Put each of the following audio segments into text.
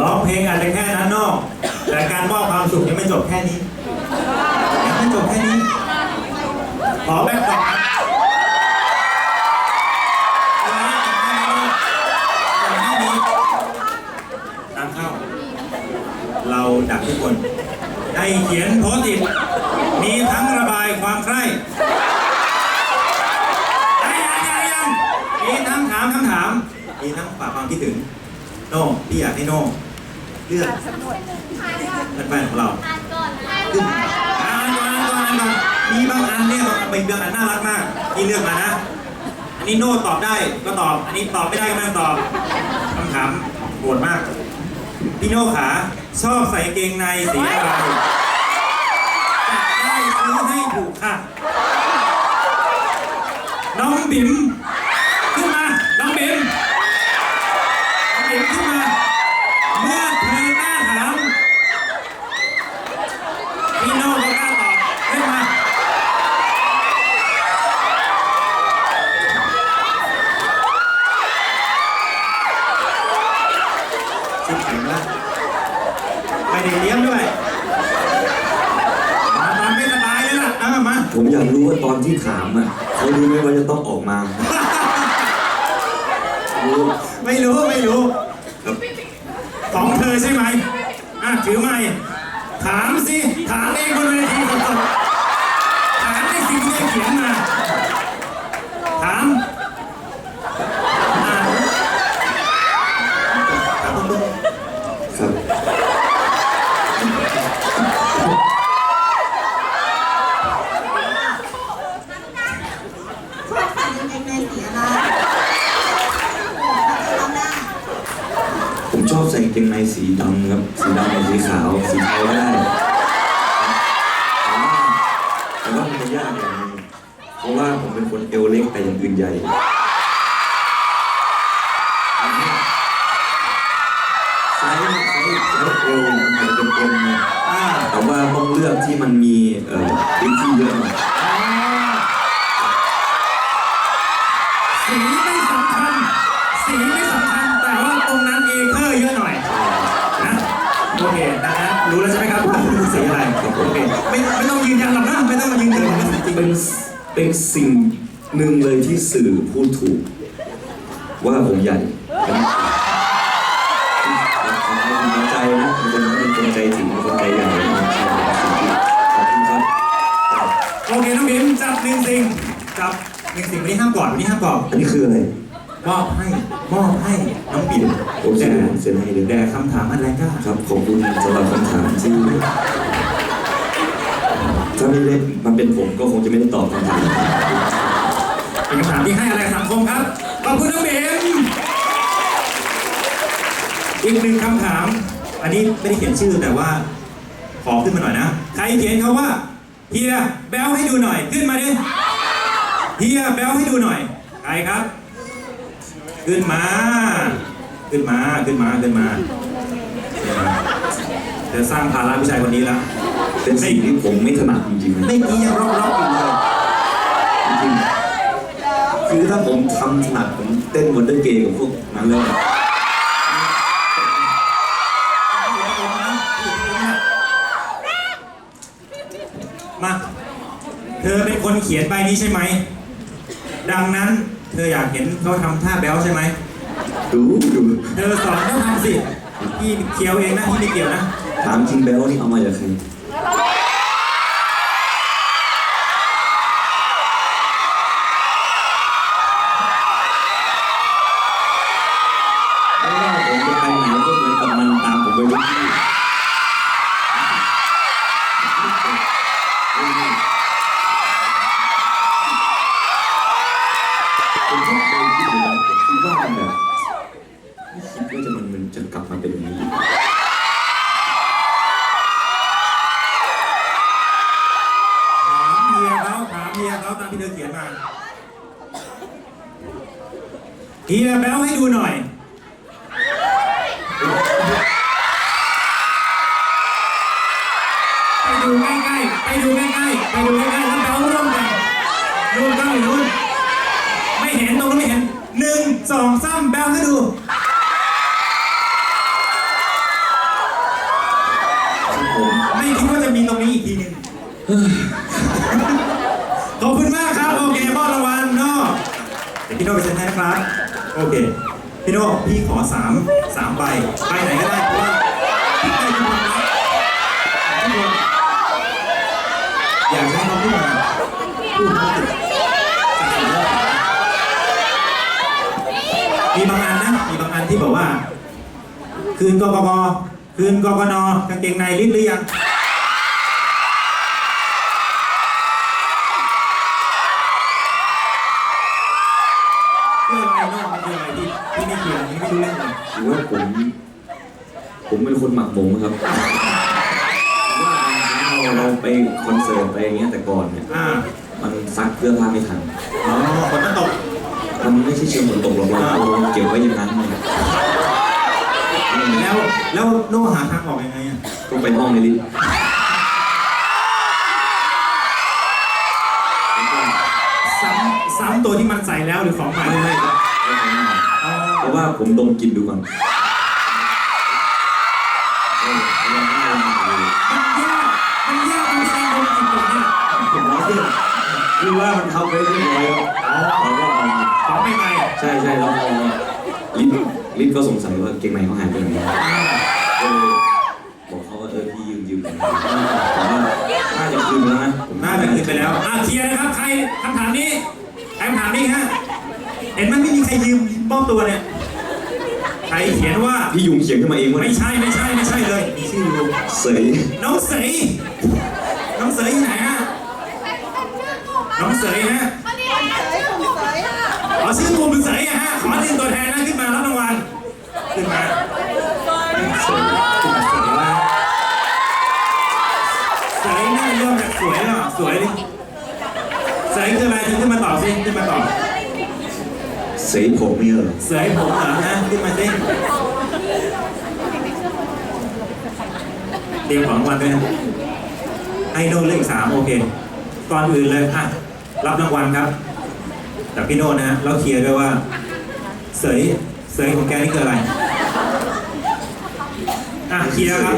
ร้องเพลงอาจจะแค่นั้นนอก แต่การมอบความสุขยังไม่จบแค่นี้ยังไม่จบแค่นี้ ขอแบ็คก่อนตามเข้าเราดักทุกคน ให้เขียนโพสต์อิทมีทั้งระบายความใคร่ยังยังยังยังมีทั้งถามคำถา มมีทั้งฝากความคิดถึง โน่พี่อยากให้โน่เลือกแฟนๆของเราขึ้นอ่านก่อนอ่านก่อนอ่านก่อนมีบางอันเนี่ยบางบางอันน่ารักมากที่เลือกมานะอันนี้โน่ตอบได้ก็ตอบ อันนี้ตอบไม่ได้ก็ไม่ต้องตอบคำถามโหดมากพี่โน่ขาชอบใส่กางเกงในสีอะไรจะได้ซื้อให้ถูกค่ะ น้องบิ๋ม ชิดถึงแล้วไม่ได้เลี้ยงด้วยมาตามไม่สบายเลยล่ะเอามา ผมอยากรู้ว่าตอนที่ถามอะเขารู้ไหมว่าจะต้องออกมารู้ไม่รู้ไม่รู้ ครับของเธอใช่ไหมอะถือไม้ถามสิ ถามเองบนเวทีสดๆถามในสิ่งที่เขียนมา ถามอะถามตรง ครับ ชอบใส่กางเกงในสีอะไรทำได้ ผม ชอบใส่กางเกงในสีดำครับ สีดำกับสีขาว สีเทาก็ได้แต่ว่ามันยากอย่างนึงเพราะว่าผมเป็นคนเอวเล็กแต่อย่างอื่นใหญ่ไซส์ไซส์ไซส์เอวอาจจะเป็นเอ็มๆอ่แต่ว่าต้องเลือกที่มันมีเอ่อพื้นที่เยอะหน่อย นะฮะรู้แล้วใช่ไหมครับว่าคือสีอะไรโอเคไม่ไม่ต้องยืนยันหรอกนะไม่ต้องมายืนยันหรอกนะจริงเป็นเป็นสิ่งหนึ่งเลยที่สื่อพูดถูก ว่าผมใหญ่เป็นเป็นใจนะเป็นคนเป็นคนใจถึงเป็นคนใจใหญ่นะขอบคุณครับโอเคน้องบิมจับหนึ่งสิ่งจับหนึ่งสิ่งวันนี้ห้ามกอดวันนี้ห้ามกอดอันนี้คืออะไร มอบให้มอบให้น้องบิมผมเซ็แต่นเซ็นให้เลยแต่คำถามอันแรก็ครับขอบคุณสำหรับคำถามที่ถ้าไม่ได้มันเป็นผมก็คงจะไม่ได้ตอบคำถามเป็นคำถามที่ให้อะไรสังคมครับขอบคุณน้องบิมอีกหนึ่งคำถาม อันนี้ไม่ได้เขียนชื่อแต่ว่า ขอขึ้นมาหน่อยนะ ใครเขียนเขาว่าเฮียแบลให้ดูหน่อยขึ้นมาดิเฮียแบลให้ดูหน่อยใครครับ ขึ้นมาขึ้นมา ขึ้นมา ขึ้นมา ขึ้นมา จะสร้างภาระผู้ชายคนนี้แล้วเป็นสิ่งที่ผมไม่ถนัดจริงๆนะไม่กี้ยังรอบๆอยู่เลยจริงๆคือถ้าผมทำถนัดผมเต้นวันเดอร์เกย์กับพวกนั้นแล้วอะมา เธอเป็นคนเขียนใบนี้ใช่ไหม ดังนั้น เธออยากเห็นเขาทำท่าแบ๊วใช่ไหม ดูดูเธอสอนเขาทำสิพี่เคียวเองนะพี่ไม่เกี่ยวนะถามจริงแบลนี่เอามาจากใครไม่ว่าผมจะไปไหนก็เหมือนกับมันตามผมไปทุกที่ เขาตามที่เธอเขียนมาเฮียแบ้วให้ดูหน่อยไปดูใกล้ๆไปดูใกล้ๆไปดูใกล้ๆแล้วแบ้วร่วมกันร่วมกันร่วไม่เห็นตรงนั้ไม่เห็นหนึ่งสองสามแบ้วให้ดู ไปเซ็นให้ครับ โอเค พี่โน่พี่ขอสามสามใบใบไหนก็ได้เพราะว่าพี่ให้ทุกคนนะทุกคนอยากให้เขาพูดมาพูดมามีบางอันนะมีบางอันที่บอกว่า คืนกกกคืนกกนกางเกงในริดหรือยัง คนหมักหมมครับว่าเราเราไปคอนเสิร์ตไปอย่างเงี้ยแต่ก่อนเนี่ยอ่ามันซักเสื้อผ้าไม่ทัน อ๋อฝนมันตก มันไม่ใช่เชิงฝนตกหรอกเราเอาเก็บไว้อย่างนั้นเลยแล้วแล้วโน่หาทางออกยังไงอะก็ไปห้องในลิฟต์ซ้ำซ้ำตัวที่มันใส่แล้วหรือของใหม่ไม่ไม่ครับอ๋อเพราะว่าผมดมกลิ่นดูก่อน คือว่ามันเข้าไปเรียบร้อยแล้วแล้วก็เอาของใหม่ใช่ใช่แล้วพอลิฟต์ลิฟต์ก็สงสัยว่าเกงในเขาหายไปไหนเออบอกเขาว่าเออพี่ยืมยืมผมแต่ว่าน่าจะคืนแล้วนะผมๆน่าจะกินไปแล้วอะเคลียร์นะครับใครคำถามนี้ใครคำถามนี้ฮะเห็นมันไม่มีใครยืมมอบตัวเนี่ยใครเขียนว่าพี่ยุงเขียนขึ้นมาเองว่าไม่ใช่ไม่ใช่ไม่ใช่เลยมีชื่ออยู่ เสยน้องเสยน้องเสยอยู่ไหนฮะ น้องเสยฮะขอชื่อกลุ่มเสยอะฮะขอหนึ่งตัวแทนนะขึ้นมารับรางวัลขึ้นมาเสยขึ้นมาเสยว่าเสยน่าเริ่มจากสวยแล้วสวยดิเสยคืออะไรขึ้นมาตอบสิขึ้นมาตอบเสยผมเนี่ยเหรอเสยผมเหรอฮะขึ้นมาสิเตรียมของรางวัลด้วยนะให้โน่นเลขสามโอเค ก่อนอื่นเลยอะ รับรางวัลครับจากพี่โน่นะฮะแล้วเคลียร์ด้วยว่า เสยเสยของแกนี่คืออะไรอะเคลียร์ครับ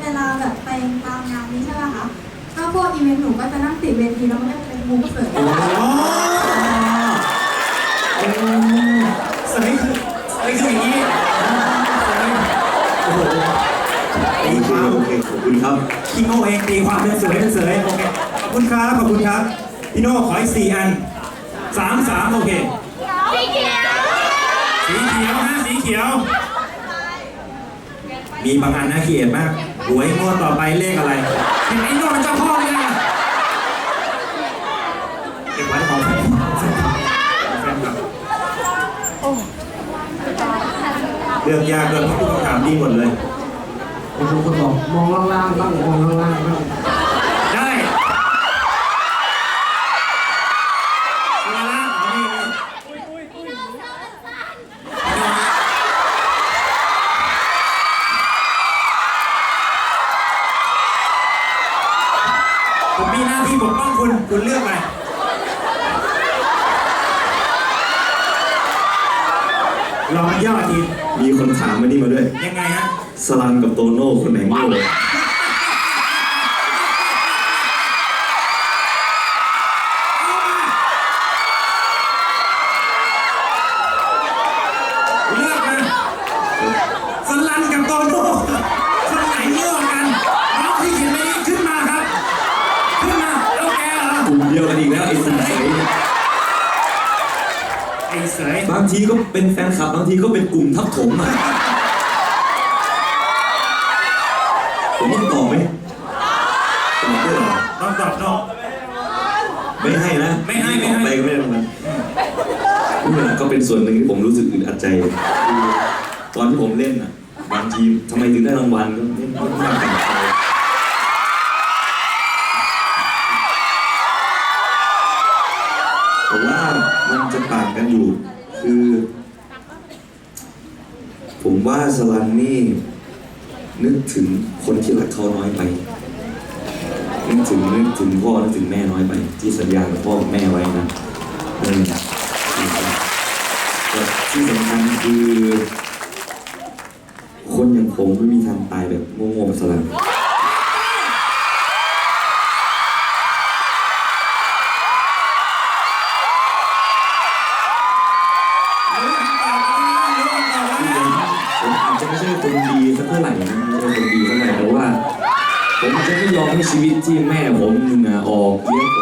เวลาแบบไปตามงานนี้ใช่ไหมคะถ้าพวกอีเวนต์หนูก็จะนั่งติดเวทีแล้วมันก็จะเป็นมุมเสยโอ้เสยคือเสยคืออย่างนี้เสยโอ้โหตีโอคเความโอเคขอบคุณครับพี่โน่เองตีความเป็นเสยเป็นเสยโอเคขอบคุณครับขอบคุณครับ พี่โน่ขออีกสี่อันสามสามโอเค สีเขียวสีเขียวฮะสีเขียว มีบางอันน่าเกลียดมากหวยงวดต่อไปเลขอะไรเห็นไอ้โน่มันเจ้าพ่อเลยนะเก็บไว้ของเลือกยากเลือกทุกคำถามดีหมดเลยผมเป็นคนบอกมองล่างๆบ้างมองล่างๆบ้าง ได้เวลาอ๋อนี่นี่ ผมมีหน้าที่ปกป้องคุณคุณเลือกไปลองย่อทีมีคนถามมานี่มาด้วย ยังไงฮะ สลันกับโตโน่คนไหนโง่ ไอ้เสยบางทีก็เป็นแฟนคลับบางทีก็เป็นกลุ่มทับถมอะผมต้องตอบไหมตอบด้วยเหรอต้องตอบน้อง ไม่ให้นะไม่ให้ไม่ให้ไปก็ไม่ได้รางวัลนี่แหละก็เป็นส่วนหนึ่งที่ผมรู้สึกอึดอัดใจคือตอนที่ผมเล่นอะบางทีทำไมถึงได้รางวัลก็ไม่ไม่ไม่แต่งใจแต่ว่ามันจะต่างกันอยู่ คือ ผม ว่าสลันนี่นึกถึงคนที่รักเขาน้อยไป นึกถึงนึกถึงพ่อนึกถึงแม่น้อยไป ที่สัญญากับพ่อกับแม่ไว้นะเออแต่ที่สำคัญคือ คนอย่างผมไม่มีทางตายแบบโง่ๆแบบสลับ คนดีสักเท่าไหร่นะไม่ใช่คนดีเท่าไหร่แต่ว่า ผมจะไม่ยอมให้ชีวิตที่แม่ผมน่ะออกเลี้ยงผม